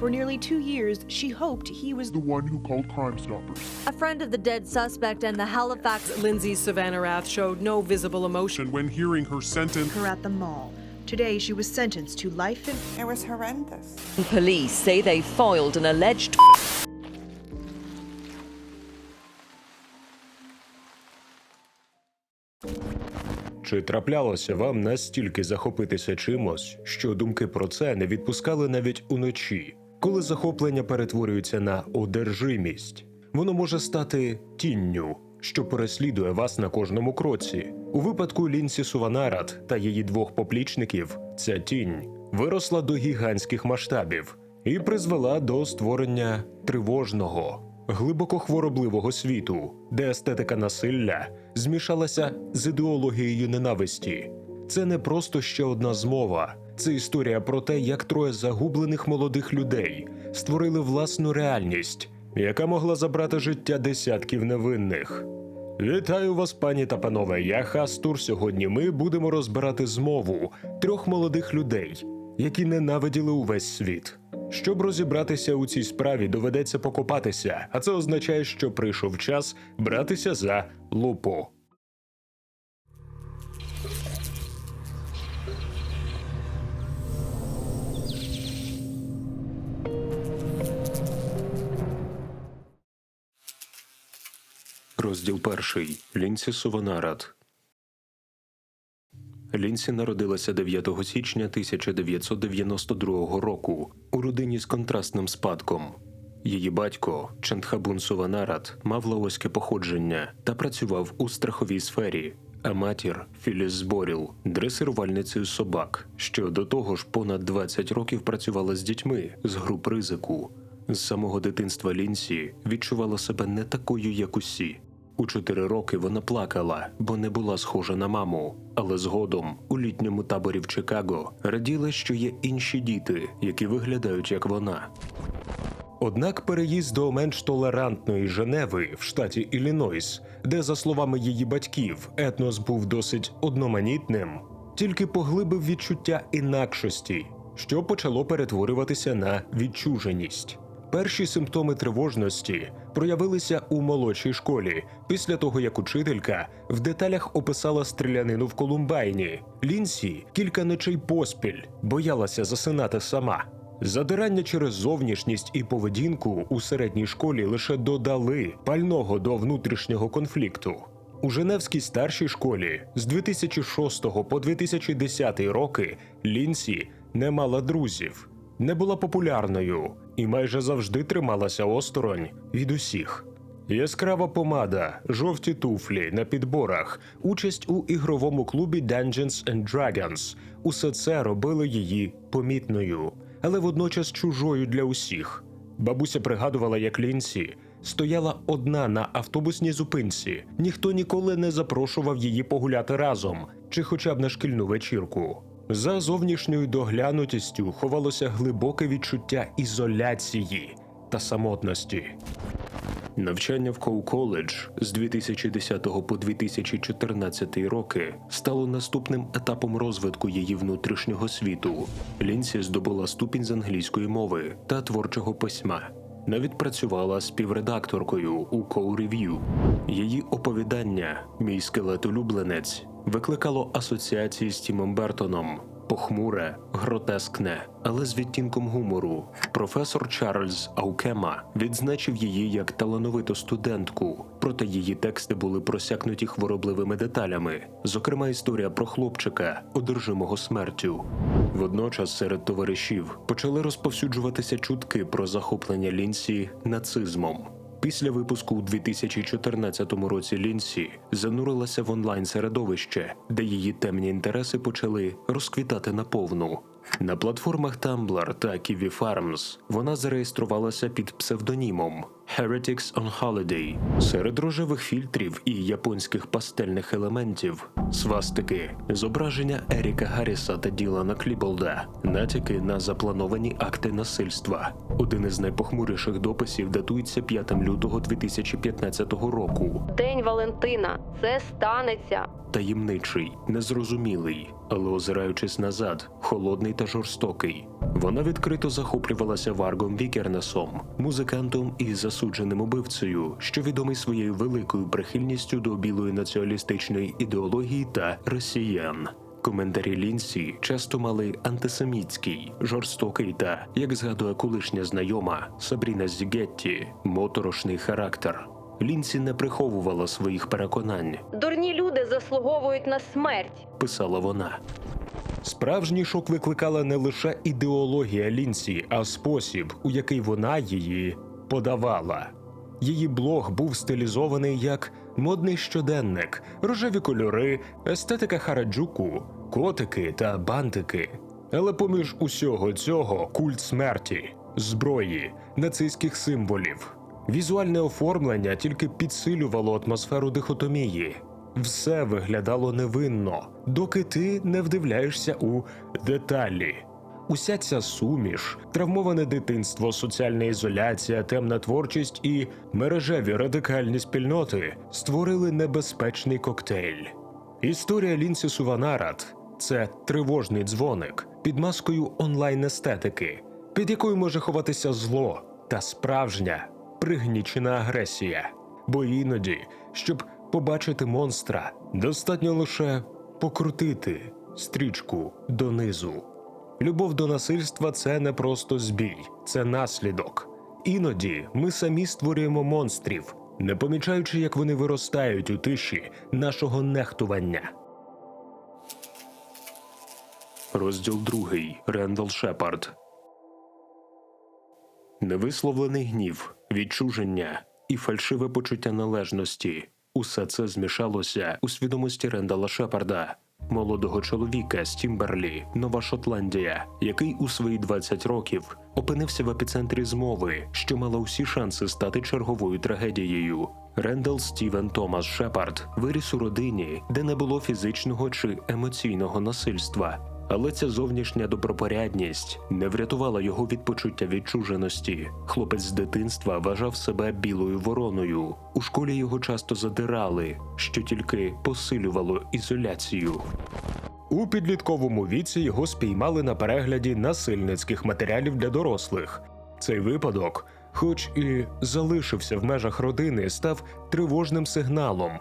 For nearly two years, she hoped he was the one who called Crime Stoppers. A friend of the dead suspect and the Halifax Lindsay Savannah Rath showed no visible emotion. When hearing her sentence, her at the mall. Today, she was sentenced to life in It was horrendous. Police say they foiled an alleged Чи траплялося вам настільки захопитися чимось, що думки про це не відпускали навіть уночі, коли захоплення перетворюється на одержимість? Воно може стати тінню, що переслідує вас на кожному кроці. У випадку Лінсі Суванарат та її двох поплічників ця тінь виросла до гігантських масштабів і призвела до створення тривожного, глибоко хворобливого світу, де естетика насилля змішалася з ідеологією ненависті. Це не просто ще одна змова, це історія про те, як троє загублених молодих людей створили власну реальність, яка могла забрати життя десятків невинних. Вітаю вас, пані та панове. Я Хастур. Сьогодні ми будемо розбирати змову трьох молодих людей, які ненавиділи увесь світ. Щоб розібратися у цій справі, доведеться покопатися, а це означає, що прийшов час братися за лупу. Розділ перший. Лінсі Суванарат. Лінсі народилася 9 січня 1992 року у родині з контрастним спадком. Її батько Чандхабун Суванарат мав лаоське походження та працював у страховій сфері, а матір Філіс Зборіл дресирувальницею собак, що до того ж понад 20 років працювала з дітьми з груп ризику. З самого дитинства Лінсі відчувала себе не такою, як усі. У чотири роки вона плакала, бо не була схожа на маму. Але згодом, у літньому таборі в Чикаго, раділа, що є інші діти, які виглядають як вона. Однак переїзд до менш толерантної Женеви в штаті Іллінойс, де, за словами її батьків, етнос був досить одноманітним, тільки поглибив відчуття інакшості, що почало перетворюватися на відчуженість. Перші симптоми тривожності проявилися у молодшій школі після того, як учителька в деталях описала стрілянину в Колумбайні. Лінсі кілька ночей поспіль боялася засинати сама. Задирання через зовнішність і поведінку у середній школі лише додали пального до внутрішнього конфлікту. У Женевській старшій школі з 2006 по 2010 роки Лінсі не мала друзів, не була популярною і майже завжди трималася осторонь від усіх. Яскрава помада, жовті туфлі на підборах, участь у ігровому клубі Dungeons and Dragons – усе це робило її помітною, але водночас чужою для усіх. Бабуся пригадувала, як Лінсі стояла одна на автобусній зупинці. Ніхто ніколи не запрошував її погуляти разом чи хоча б на шкільну вечірку. За зовнішньою доглянутістю ховалося глибоке відчуття ізоляції та самотності. Навчання в Коу коледж з 2010 по 2014 роки стало наступним етапом розвитку її внутрішнього світу. Лінсі здобула ступінь з англійської мови та творчого письма. Навіть працювала співредакторкою у Коу Review. Її оповідання Мій скелет-улюбленець викликало асоціації з Тімом Бертоном. Похмуре, гротескне, але з відтінком гумору. Професор Чарльз Аукема відзначив її як талановиту студентку, проте її тексти були просякнуті хворобливими деталями, зокрема історія про хлопчика, одержимого смертю. Водночас серед товаришів почали розповсюджуватися чутки про захоплення Лінсі нацизмом. Після випуску у 2014 році Лінсі занурилася в онлайн середовище, де її темні інтереси почали розквітати наповну. На платформах Tumblr та Kiwi Farms вона зареєструвалася під псевдонімом Heretics on Holiday. Серед рожевих фільтрів і японських пастельних елементів свастики, зображення Еріка Гарріса та Ділана Кліболда, натяки на заплановані акти насильства. Один із найпохмуріших дописів датується 5 лютого 2015 року. День Валентина. Це станеться. Таємничий, незрозумілий, але озираючись назад, холодний та жорстокий. Вона відкрито захоплювалася Варгом Вікернесом, музикантом і засудженим убивцею, що відомий своєю великою прихильністю до білої націоналістичної ідеології та росіян. Коментарі Лінсі часто мали антисемітський, жорстокий та, як згадує колишня знайома Сабріна Зігетті, моторошний характер. Лінсі не приховувала своїх переконань, Дурні люди заслуговують на смерть. писала вона. Справжній шок викликала не лише ідеологія Лінсі, а спосіб, у який вона її подавала. Її блог був стилізований як модний щоденник, рожеві кольори, естетика хараджуку, котики та бантики. Але поміж усього цього культ смерті, зброї, нацистських символів. Візуальне оформлення тільки підсилювало атмосферу дихотомії. Все виглядало невинно, доки ти не вдивляєшся у деталі. Уся ця суміш, травмоване дитинство, соціальна ізоляція, темна творчість і мережеві радикальні спільноти створили небезпечний коктейль. Історія Лінсі Суванарат це тривожний дзвоник під маскою онлайн-естетики, під якою може ховатися зло та справжня пригнічена агресія. Бо іноді, щоб побачити монстра, достатньо лише покрутити стрічку донизу. Любов до насильства це не просто збій, це наслідок. Іноді ми самі створюємо монстрів, не помічаючи, як вони виростають у тиші нашого нехтування. Розділ другий. Рендал Шепард. Невисловлений гнів, відчуження і фальшиве почуття належності. Усе це змішалося у свідомості Рендала Шепарда, молодого чоловіка з Тімберлі, Нова Шотландія, який у свої 20 років опинився в епіцентрі змови, що мала усі шанси стати черговою трагедією. Рендал Стівен Томас Шепард виріс у родині, де не було фізичного чи емоційного насильства. Але ця зовнішня добропорядність не врятувала його від почуття відчуженості. Хлопець з дитинства вважав себе білою вороною. У школі його часто задирали, що тільки посилювало ізоляцію. У підлітковому віці його спіймали на перегляді насильницьких матеріалів для дорослих. Цей випадок, хоч і залишився в межах родини, став тривожним сигналом.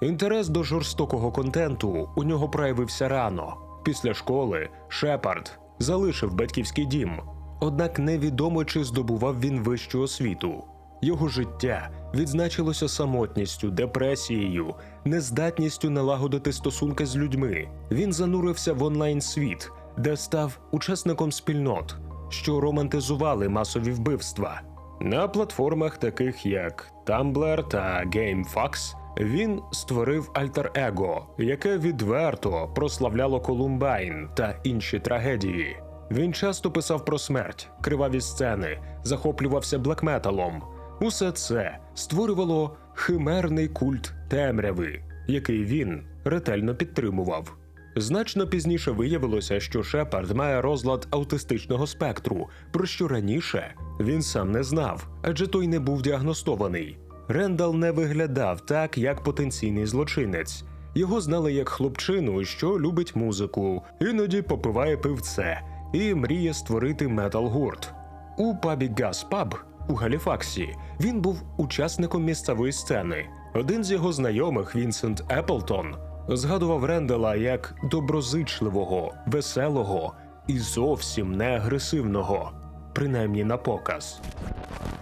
Інтерес до жорстокого контенту у нього проявився рано. Після школи Шепард залишив батьківський дім, однак невідомо чи здобував він вищу освіту. Його життя відзначилося самотністю, депресією, нездатністю налагодити стосунки з людьми. Він занурився в онлайн світ, де став учасником спільнот, що романтизували масові вбивства. На платформах, таких як Tumblr та GameFAQs, він створив альтер-его, яке відверто прославляло Колумбайн та інші трагедії. Він часто писав про смерть, криваві сцени, захоплювався блекметалом. Усе це створювало химерний культ темряви, який він ретельно підтримував. Значно пізніше виявилося, що Шепард має розлад аутистичного спектру, про що раніше він сам не знав, адже той не був діагностований. Рендал не виглядав так, як потенційний злочинець. Його знали як хлопчину, що любить музику, іноді попиває пивце і мріє створити метал-гурт. У пабі Газ Паб у Галіфаксі він був учасником місцевої сцени. Один з його знайомих, Вінсент Еплтон, згадував Рендела як доброзичливого, веселого і зовсім не агресивного, принаймні на показ.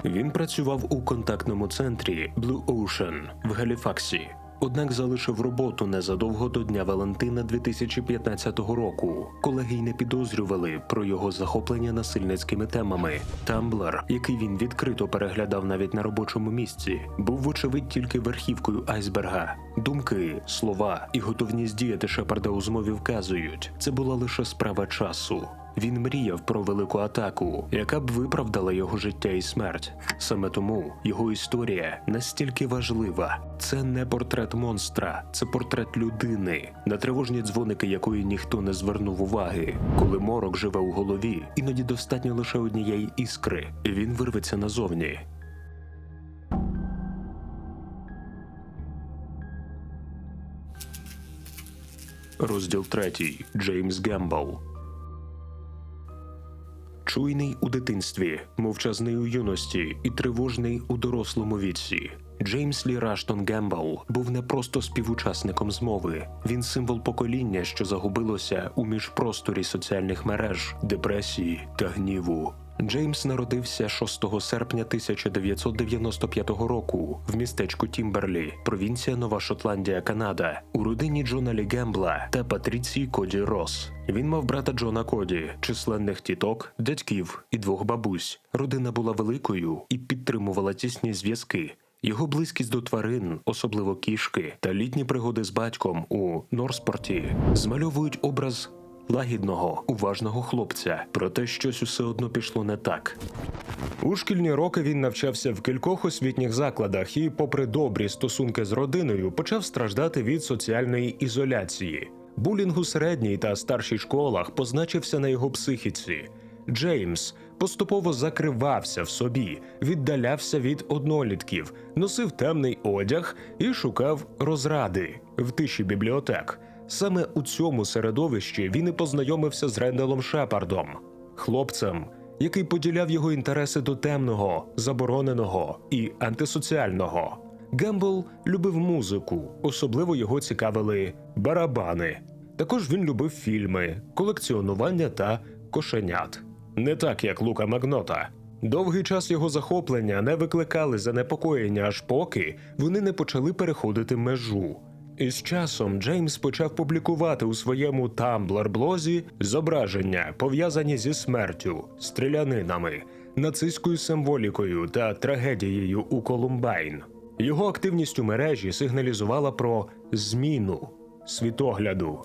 Він працював у контактному центрі Blue Ocean в Галіфаксі, однак залишив роботу незадовго до Дня Валентина 2015 року. Колеги й не підозрювали про його захоплення насильницькими темами. Тамблер, який він відкрито переглядав навіть на робочому місці, був вочевидь тільки верхівкою айсберга. Думки, слова і готовність діяти Шепарда у змові вказують, це була лише справа часу. Він мріяв про велику атаку, яка б виправдала його життя і смерть. Саме тому його історія настільки важлива. Це не портрет монстра, це портрет людини, на тривожні дзвоники якої ніхто не звернув уваги. Коли морок живе у голові, іноді достатньо лише однієї іскри, і він вирветься назовні. Розділ третій. Джеймс Гембл. Чуйний у дитинстві, мовчазний у юності і тривожний у дорослому віці. Джеймс Лі Раштон Гембл був не просто співучасником змови. Він символ покоління, що загубилося у міжпросторі соціальних мереж, депресії та гніву. Джеймс народився 6 серпня 1995 року в містечку Тімберлі, провінція Нова Шотландія, Канада, у родині Джона Лі Гембла та Патріції Коді Рос. Він мав брата Джона Коді, численних тіток, дядьків і двох бабусь. Родина була великою і підтримувала тісні зв'язки. Його близькість до тварин, особливо кішки, та літні пригоди з батьком у Норспорті змальовують образ лагідного, уважного хлопця, проте щось усе одно пішло не так. У шкільні роки він навчався в кількох освітніх закладах і, попри добрі стосунки з родиною, почав страждати від соціальної ізоляції. Булінг у середній та старшій школах позначився на його психіці. Джеймс поступово закривався в собі, віддалявся від однолітків, носив темний одяг і шукав розради в тиші бібліотек. Саме у цьому середовищі він і познайомився з Ренделом Шепардом, хлопцем, який поділяв його інтереси до темного, забороненого і антисоціального. Гембл любив музику, особливо його цікавили барабани. Також він любив фільми, колекціонування та кошенят. Не так як Лука Магнота. Довгий час його захоплення не викликали занепокоєння, аж поки вони не почали переходити межу. І з часом Джеймс почав публікувати у своєму тамблер-блозі зображення, пов'язані зі смертю, стрілянинами, нацистською символікою та трагедією у Колумбайн. Його активність у мережі сигналізувала про зміну світогляду.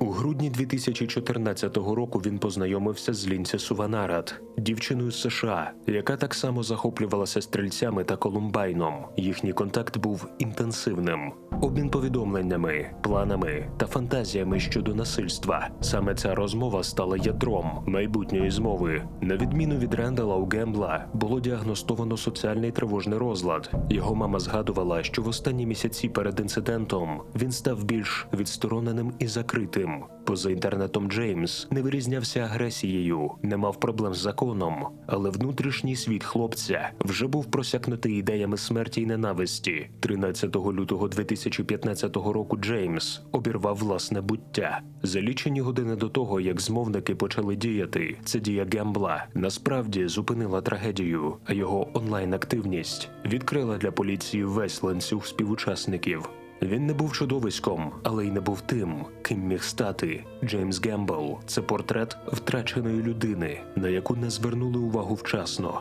У грудні 2014 року він познайомився з Лінсі Суванарат, дівчиною з США, яка так само захоплювалася стрільцями та колумбайном. Їхній контакт був інтенсивним. Обмін повідомленнями, планами та фантазіями щодо насильства. Саме ця розмова стала ядром майбутньої змови. На відміну від Рендала у Гембла було діагностовано соціальний тривожний розлад. Його мама згадувала, що в останні місяці перед інцидентом він став більш відстороненим і закритим. Поза інтернетом Джеймс не вирізнявся агресією, не мав проблем з законом, але внутрішній світ хлопця вже був просякнутий ідеями смерті й ненависті. 13 лютого 2015 року Джеймс обірвав власне буття. За лічені години до того, як змовники почали діяти, це дія Гембла насправді зупинила трагедію, а його онлайн-активність відкрила для поліції весь ланцюг співучасників. Він не був чудовиськом, але й не був тим, ким міг стати. Джеймс Гембл це портрет втраченої людини, на яку не звернули увагу вчасно.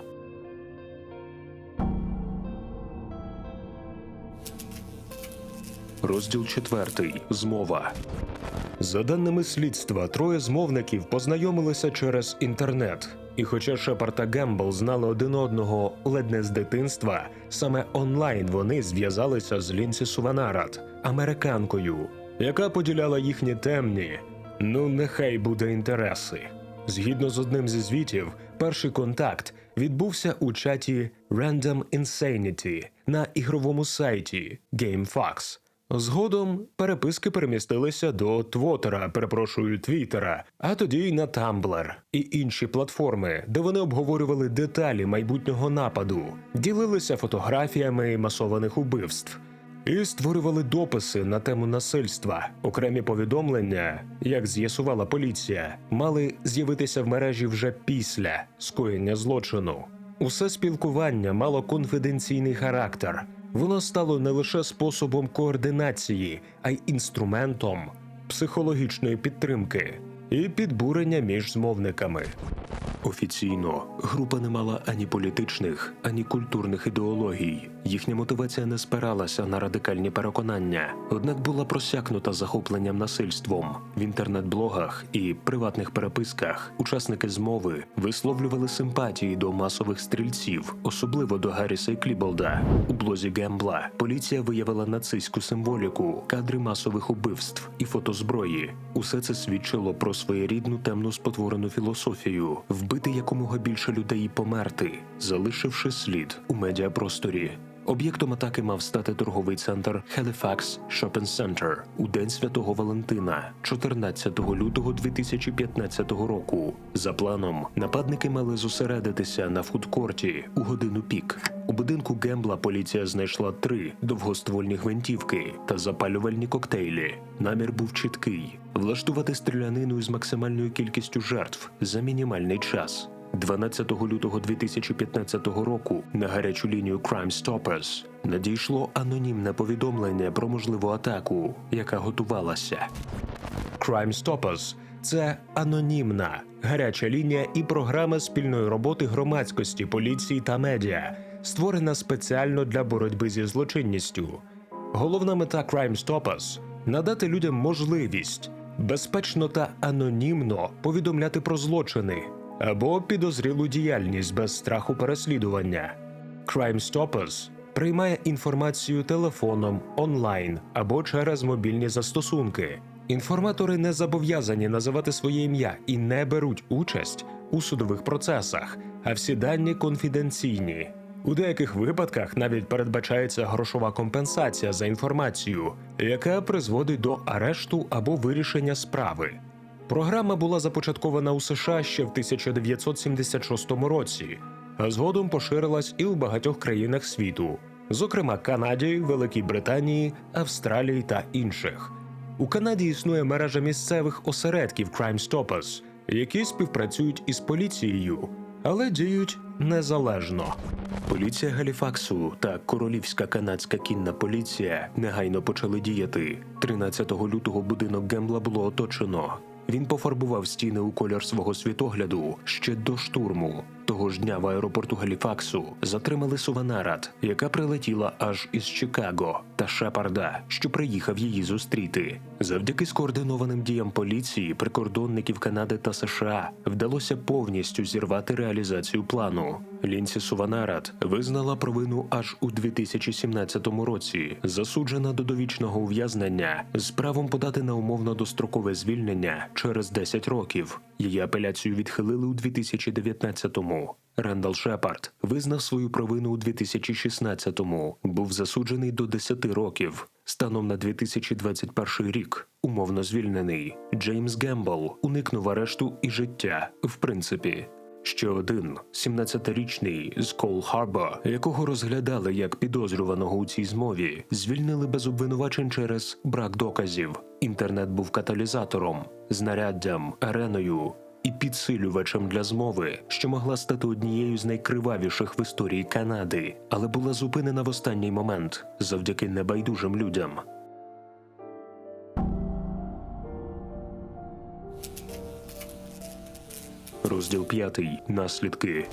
Розділ четвертий. Змова. За даними слідства, троє змовників познайомилися через інтернет. І хоча Шепард та Гембл знали один одного ледь не з дитинства, саме онлайн вони зв'язалися з Лінсі Суванарат, американкою, яка поділяла їхні темні, ну нехай буде інтереси. Згідно з одним зі звітів, перший контакт відбувся у чаті Random Insanity на ігровому сайті GameFAQs. Згодом переписки перемістилися до Твоттера, перепрошую, Твіттера, а тоді й на Tumblr і інші платформи, де вони обговорювали деталі майбутнього нападу, ділилися фотографіями масованих убивств. І створювали дописи на тему насильства. Окремі повідомлення, як з'ясувала поліція, мали з'явитися в мережі вже після скоєння злочину. Усе спілкування мало конфіденційний характер. Воно стало не лише способом координації, а й інструментом психологічної підтримки і підбурення між змовниками. Офіційно група не мала ані політичних, ані культурних ідеологій. Їхня мотивація не спиралася на радикальні переконання, однак була просякнута захопленням насильством. В інтернет-блогах і приватних переписках учасники змови висловлювали симпатії до масових стрільців, особливо до Гарріса і Кліболда. У блозі Гембла поліція виявила нацистську символіку, кадри масових убивств і фотозброї. Усе це свідчило про своєрідну темну спотворену філософію вбити якомога більше людей і померти, залишивши слід у медіапросторі. Об'єктом атаки мав стати торговий центр Halifax Shopping Center у День Святого Валентина, 14 лютого 2015 року. За планом, нападники мали зосередитися на фудкорті у годину пік. У будинку Гембла поліція знайшла три довгоствольні гвинтівки та запалювальні коктейлі. Намір був чіткий: влаштувати стрілянину із максимальною кількістю жертв за мінімальний час. 12 лютого 2015 року на гарячу лінію Crime Stoppers надійшло анонімне повідомлення про можливу атаку, яка готувалася. Crime Stoppers – це анонімна гаряча лінія і програма спільної роботи громадськості, поліції та медіа, створена спеціально для боротьби зі злочинністю. Головна мета Crime Stoppers – надати людям можливість безпечно та анонімно повідомляти про злочини або підозрілу діяльність без страху переслідування. Crime Stoppers приймає інформацію телефоном, онлайн або через мобільні застосунки. Інформатори не зобов'язані називати своє ім'я і не беруть участь у судових процесах, а всі дані конфіденційні. У деяких випадках навіть передбачається грошова компенсація за інформацію, яка призводить до арешту або вирішення справи. Програма була започаткована у США ще в 1976 році, а згодом поширилась і у багатьох країнах світу, зокрема Канаді, Великій Британії, Австралії та інших. У Канаді існує мережа місцевих осередків Crime Stoppers, які співпрацюють із поліцією, але діють незалежно. Поліція Галіфаксу та Королівська канадська кінна поліція негайно почали діяти. 13 лютого будинок Гембла було оточено. Він пофарбував стіни у колір свого світогляду ще до штурму. Того ж дня в аеропорту Галіфаксу затримали Суванарат, яка прилетіла аж із Чикаго, та Шепарда, що приїхав її зустріти. Завдяки скоординованим діям поліції, прикордонників Канади та США вдалося повністю зірвати реалізацію плану. Лінсі Суванарат визнала провину аж у 2017 році, засуджена до довічного ув'язнення з правом подати на умовно дострокове звільнення через 10 років. Її апеляцію відхилили у 2019-му. Рендал Шепард визнав свою провину у 2016-му, був засуджений до 10 років. Станом на 2021 рік умовно звільнений. Джеймс Гембл уникнув арешту і життя. В принципі, ще один 17-річний з Кол Харбор, якого розглядали як підозрюваного у цій змові, звільнили без обвинувачень через брак доказів. Інтернет був каталізатором, знаряддям, ареною і підсилювачем для змови, що могла стати однією з найкривавіших в історії Канади, але була зупинена в останній момент завдяки небайдужим людям. Розділ 5. Наслідки.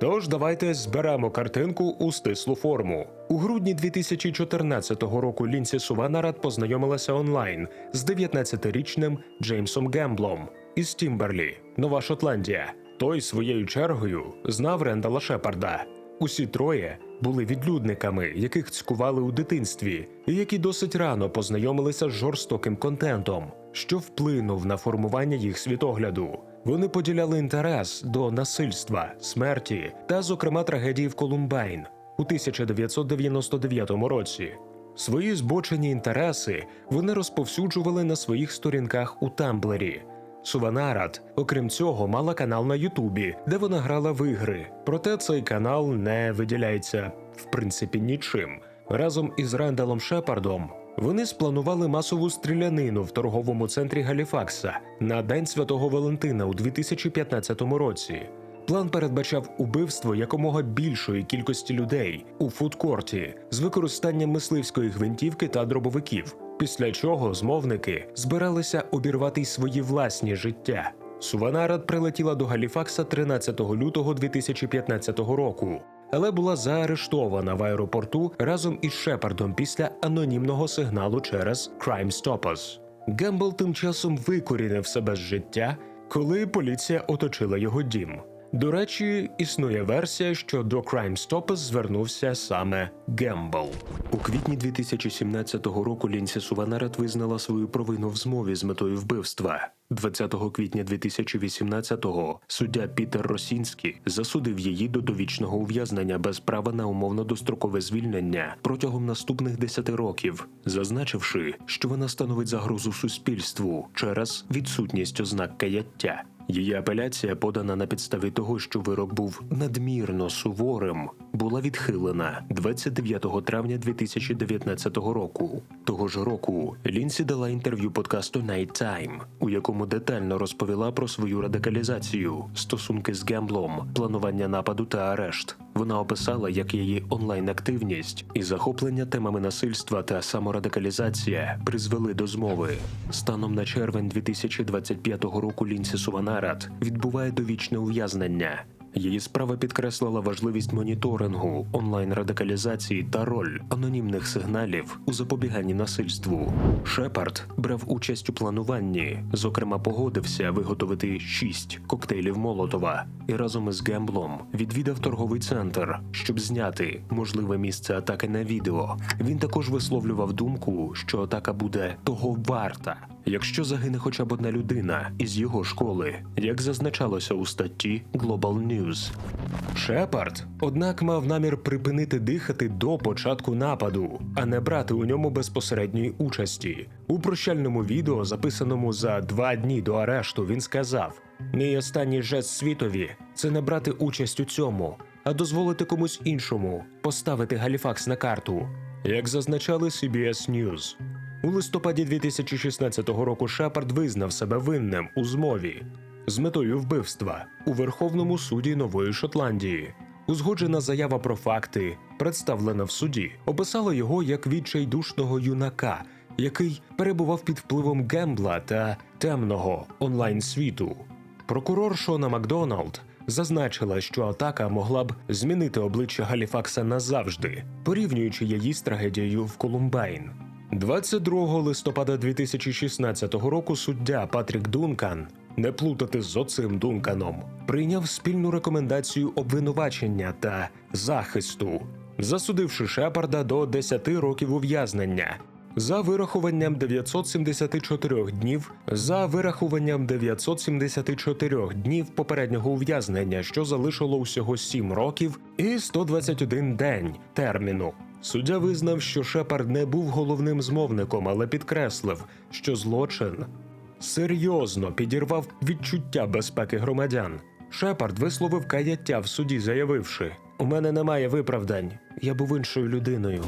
Тож давайте зберемо картинку у стислу форму. У грудні 2014 року Лінсі Суванарат познайомилася онлайн з 19-річним Джеймсом Гемблом із Тімберлі, Нова Шотландія. Той своєю чергою знав Рендала Шепарда. Усі троє були відлюдниками, яких цькували у дитинстві, і які досить рано познайомилися з жорстоким контентом, що вплинув на формування їх світогляду. Вони поділяли інтерес до насильства, смерті та, зокрема, трагедії в Колумбайн у 1999 році. Свої збочені інтереси вони розповсюджували на своїх сторінках у Тамблері. Суванарат, окрім цього, мала канал на Ютубі, де вона грала в ігри. Проте цей канал не виділяється в принципі нічим. Разом із Рендалом Шепардом вони спланували масову стрілянину в торговому центрі Галіфакса на День Святого Валентина у 2015 році. План передбачав убивство якомога більшої кількості людей у фудкорті з використанням мисливської гвинтівки та дробовиків. Після чого змовники збиралися обірвати й свої власні життя. Суванарат прилетіла до Галіфакса 13 лютого 2015 року, але була заарештована в аеропорту разом із Шепардом після анонімного сигналу через Crime Stoppers. Гембл тим часом викорінив себе з життя, коли поліція оточила його дім. До речі, існує версія, що до Crime Stoppers звернувся саме Гембл. У квітні 2017 року Лінсі Суванарат визнала свою провину в змові з метою вбивства. 20 квітня 2018-го суддя Пітер Росінський засудив її до довічного ув'язнення без права на умовно дострокове звільнення протягом наступних 10 років, зазначивши, що вона становить загрозу суспільству через відсутність ознак каяття. Її апеляція, подана на підставі того, що вирок був надмірно суворим, була відхилена 29 травня 2019 року. Того ж року Лінсі дала інтерв'ю подкасту Night Time, у якому детально розповіла про свою радикалізацію, стосунки з Гемблом, планування нападу та арешт. Вона описала, як її онлайн-активність і захоплення темами насильства та саморадикалізація призвели до змови. Станом на червень 2025 року Лінсі Суванарат відбуває довічне ув'язнення. Її справа підкреслила важливість моніторингу, онлайн-радикалізації та роль анонімних сигналів у запобіганні насильству. Шепард брав участь у плануванні, зокрема, погодився виготовити шість коктейлів Молотова і разом із Гемблом відвідав торговий центр, щоб зняти можливе місце атаки на відео. Він також висловлював думку, що атака буде того варта. Якщо загине хоча б одна людина із його школи, як зазначалося у статті Global News. Шепард, однак, мав намір припинити дихати до початку нападу, а не брати у ньому безпосередньої участі. У прощальному відео, записаному за два дні до арешту, він сказав: Мій останній жест світові це не брати участь у цьому, а дозволити комусь іншому поставити Галіфакс на карту. Як зазначали CBS News. У листопаді 2016 року Шепард визнав себе винним у змові з метою вбивства у Верховному суді Нової Шотландії. Узгоджена заява про факти, представлена в суді, описала його як відчайдушного юнака, який перебував під впливом Гембла та темного онлайн світу. Прокурор Шона Макдоналд зазначила, що атака могла б змінити обличчя Галіфакса назавжди, порівнюючи її з трагедією в Колумбайн. 22 листопада 2016 року суддя Патрік Дункан, не плутати з оцим Дунканом, прийняв спільну рекомендацію обвинувачення та захисту, засудивши Шепарда до 10 років ув'язнення. За вирахуванням 974 днів, за вирахуванням 974 днів попереднього ув'язнення, що залишило усього 7 років, і 121 день терміну. Суддя визнав, що Шепард не був головним змовником, але підкреслив, що злочин серйозно підірвав відчуття безпеки громадян. Шепард висловив каяття в суді, заявивши: У мене немає виправдань, я був іншою людиною.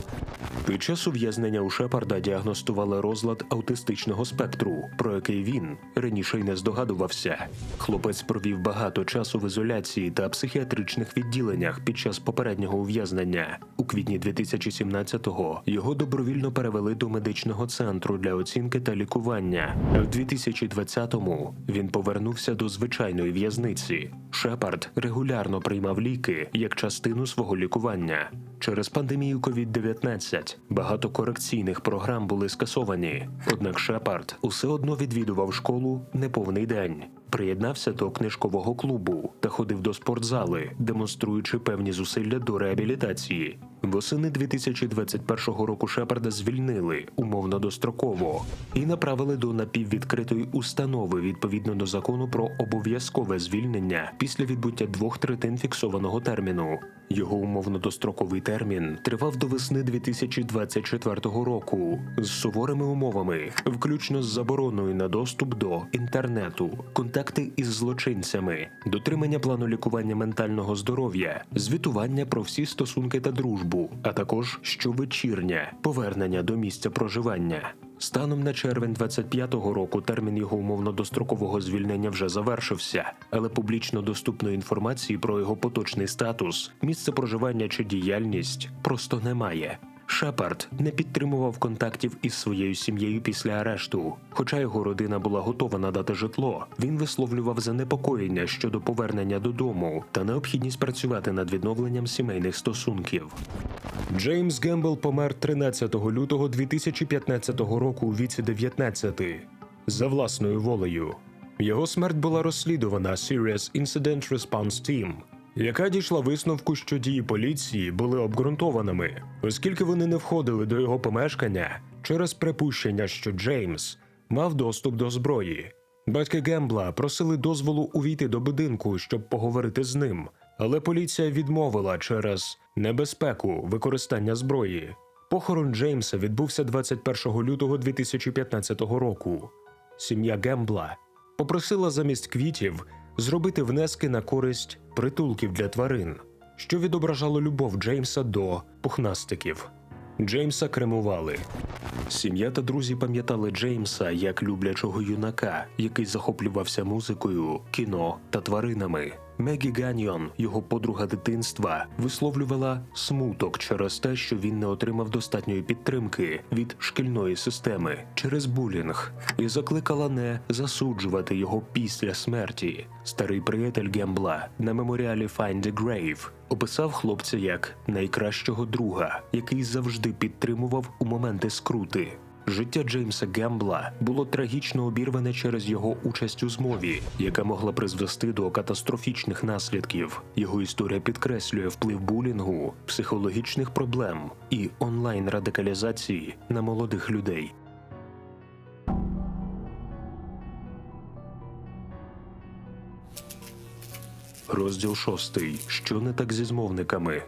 Під час ув'язнення у Шепарда діагностували розлад аутистичного спектру, про який він раніше й не здогадувався. Хлопець провів багато часу в ізоляції та психіатричних відділеннях під час попереднього ув'язнення. У квітні 2017-го його добровільно перевели до медичного центру для оцінки та лікування. В 2020-му він повернувся до звичайної в'язниці. Шепард регулярно приймав ліки як частину свого лікування. Через пандемію COVID-19 багато корекційних програм були скасовані. Однак Шепард усе одно відвідував школу неповний день. Приєднався до книжкового клубу та ходив до спортзали, демонструючи певні зусилля до реабілітації. Восени 2021 року Шепарда звільнили умовно достроково і направили до напіввідкритої установи відповідно до закону про обов'язкове звільнення після відбуття двох третин фіксованого терміну. Його умовно достроковий термін тривав до весни 2024 року з суворими умовами, включно з забороною на доступ до інтернету, контакти із злочинцями, дотримання плану лікування ментального здоров'я, звітування про всі стосунки та дружбу, а також щовечірнє повернення до місця проживання. Станом на червень 25-го року термін його умовно дострокового звільнення вже завершився, але публічно доступної інформації про його поточний статус, місце проживання чи діяльність просто немає. Шепард не підтримував контактів із своєю сім'єю після арешту. Хоча його родина була готова надати житло, він висловлював занепокоєння щодо повернення додому та необхідність працювати над відновленням сімейних стосунків. Джеймс Гембл помер 13 лютого 2015 року у віці 19 за власною волею. Його смерть була розслідувана Serious Incident Response Team, яка дійшла висновку, що дії поліції були обґрунтованими, оскільки вони не входили до його помешкання через припущення, що Джеймс мав доступ до зброї. Батьки Гембла просили дозволу увійти до будинку, щоб поговорити з ним, але поліція відмовила через небезпеку використання зброї. Похорон Джеймса відбувся 21 лютого 2015 року. Сім'я Гембла попросила замість квітів зробити внески на користь притулків для тварин, що відображало любов Джеймса до пухнастиків. Джеймса кремували. Сім'я та друзі пам'ятали Джеймса як люблячого юнака, який захоплювався музикою, кіно та тваринами. Мегі Ганьйон, його подруга дитинства, висловлювала смуток через те, що він не отримав достатньої підтримки від шкільної системи через булінг, і закликала не засуджувати його після смерті. Старий приятель Гембла на меморіалі Find the Grave описав хлопця як найкращого друга, який завжди підтримував у моменти скрути. Життя Джеймса Гембла було трагічно обірване через його участь у змові, яка могла призвести до катастрофічних наслідків. Його історія підкреслює вплив булінгу, психологічних проблем і онлайн радикалізації на молодих людей. Розділ шостий. Що не так зі змовниками?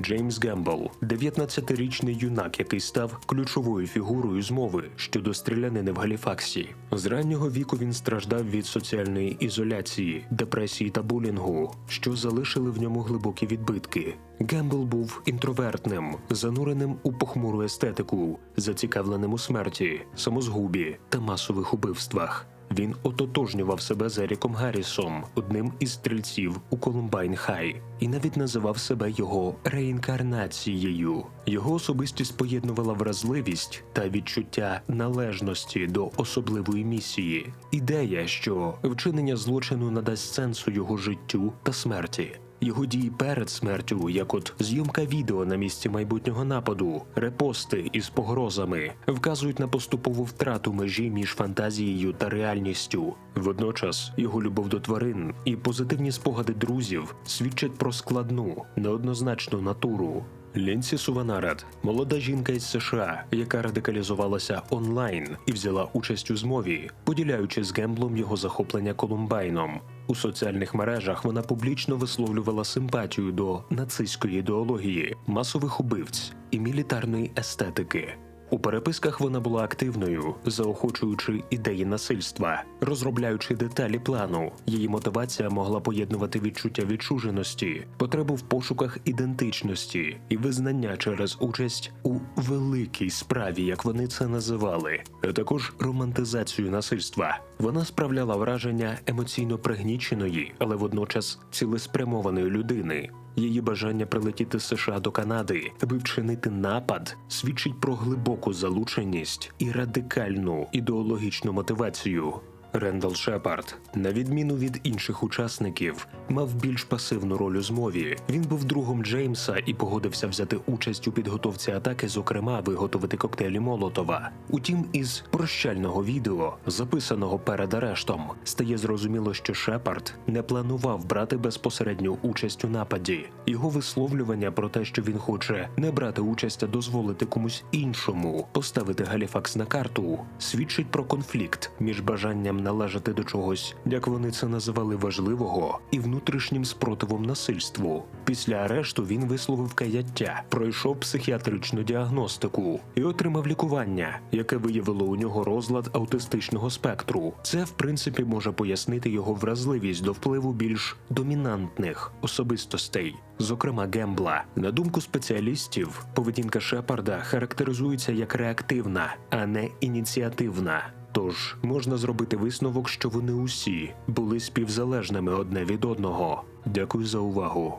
Джеймс Гембл, 19-річний юнак, який став ключовою фігурою змови щодо стрілянини в Галіфаксі. З раннього віку він страждав від соціальної ізоляції, депресії та булінгу, що залишили в ньому глибокі відбитки. Гембл був інтровертним, зануреним у похмуру естетику, зацікавленим у смерті, самозгубі та масових убивствах. Він ототожнював себе з Еріком Гаррісом, одним із стрільців у Колумбайн Хай, і навіть називав себе його реінкарнацією. Його особистість поєднувала вразливість та відчуття належності до особливої місії. Ідея, що вчинення злочину надасть сенсу його життю та смерті. Його дії перед смертю, як от зйомка відео на місці майбутнього нападу, репости із погрозами, вказують на поступову втрату межі між фантазією та реальністю. Водночас його любов до тварин і позитивні спогади друзів свідчать про складну, неоднозначну натуру. Лінсі Суванарат, молода жінка із США, яка радикалізувалася онлайн і взяла участь у змові, поділяючи з Гемблом його захоплення Колумбайном. У соціальних мережах вона публічно висловлювала симпатію до нацистської ідеології, масових убивць і мілітарної естетики. У переписках вона була активною, заохочуючи ідеї насильства, розробляючи деталі плану. Її мотивація могла поєднувати відчуття відчуженості, потребу в пошуках ідентичності і визнання через участь у великій справі, як вони це називали, а також романтизацію насильства. Вона справляла враження емоційно пригніченої, але водночас цілеспрямованої людини. Її бажання прилетіти з США до Канади, аби вчинити напад, свідчить про глибоку залученість і радикальну ідеологічну мотивацію. Рендал Шепард, на відміну від інших учасників, мав більш пасивну роль у змові. Він був другом Джеймса і погодився взяти участь у підготовці атаки, зокрема виготовити коктейлі Молотова. Утім, із прощального відео, записаного перед арештом, стає зрозуміло, що Шепард не планував брати безпосередню участь у нападі. Його висловлювання про те, що він хоче не брати участь, а дозволити комусь іншому поставити Галіфакс на карту, свідчить про конфлікт між належати до чогось, як вони це називали важливого, і внутрішнім спротивом насильству. Після арешту він висловив каяття, пройшов психіатричну діагностику і отримав лікування, яке виявило у нього розлад аутистичного спектру. Це в принципі може пояснити його вразливість до впливу більш домінантних особистостей. Зокрема, Гембла. На думку спеціалістів, поведінка Шепарда характеризується як реактивна, а не ініціативна. Тож можна зробити висновок, що вони усі були співзалежними одне від одного. Дякую за увагу.